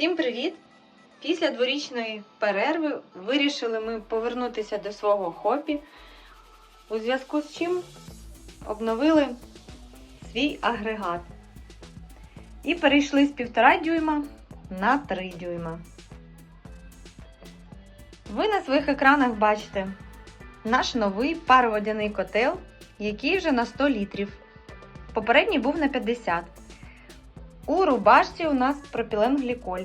Всім привіт! Після дворічної перерви вирішили ми повернутися до свого хобі, у зв'язку з чим обновили свій агрегат. І перейшли з 1,5 дюйма на 3 дюйма. Ви на своїх екранах бачите наш новий пароводяний котел, який вже на 100 літрів. Попередній був на 50. У рубашці у нас пропіленгліколь.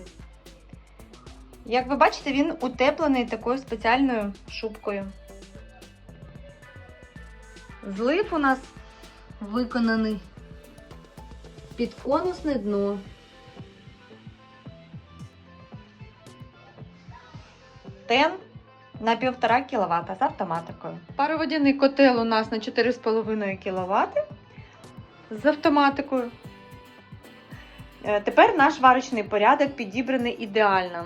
Як ви бачите, він утеплений такою спеціальною шубкою. Злив у нас виконаний під конусне дно. Тен на 1,5 кВт з автоматикою. Пароводяний котел у нас на 4,5 кВт з автоматикою. Е, Тепер наш варочний порядок підібраний ідеально.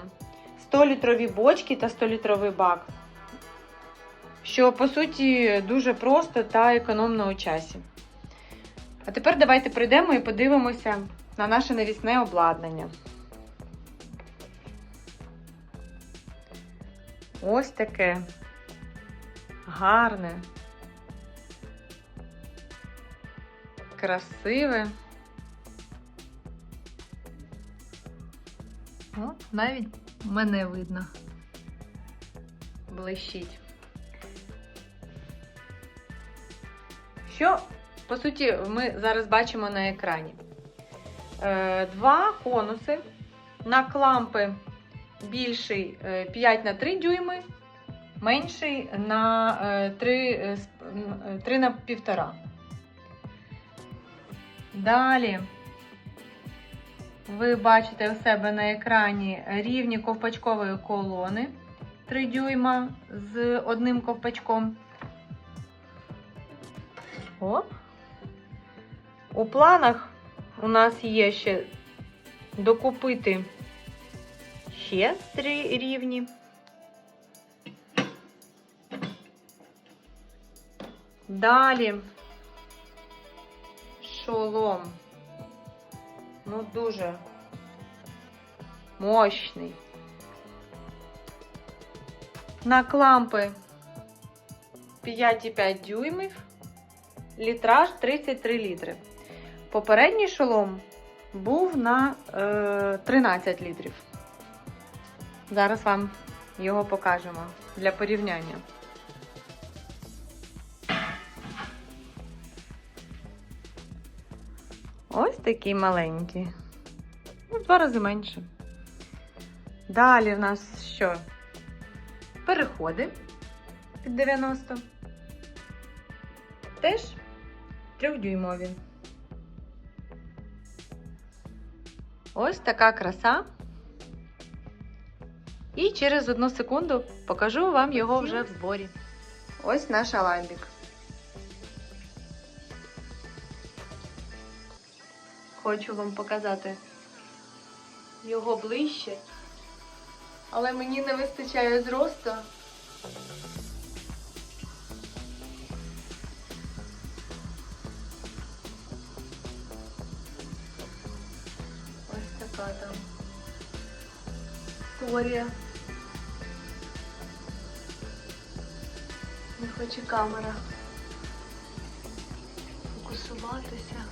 100-літрові бочки та 100-літровий бак. Що, по суті, дуже просто та економно у часі. А тепер давайте прийдемо і подивимося на наше навісне обладнання. Ось таке гарне, красиве. О, навіть мене видно. Блищить. Що, по суті, ми зараз бачимо на екрані? Е, Два конуси на клампи більший е, 5 на 3 дюйми, менший на е, 3, е, сп- м, е, 3 на 1,5. Далі ви бачите у себе на екрані рівні ковпачкової колони 3 дюйма з одним ковпачком. Оп. У планах у нас є ще докупити ще 3 рівні. Далі шолом. Ну, дуже мощний. На клампи 5,5 дюймів, літраж 33 літри. Попередній шолом був на е, 13 літрів. Зараз вам його покажемо для порівняння. Ось такий маленький. Ну, в два рази менше. Далі в нас що? Переходи під 90. Теж трьохдюймові. Ось така краса. І через одну секунду покажу вам його вже в зборі. Ось наш аламбік. Хочу вам показати його ближче, але мені не вистачає зросту. Ось така там історія. Не хоче камера фокусуватися.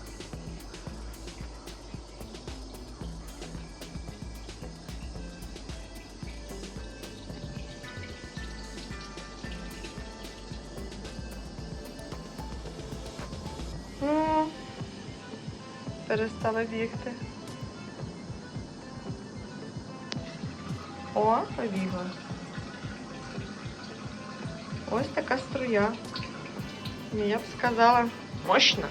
Перестала бігти. О, побігла. Ось така струя. Я б сказала, мощна.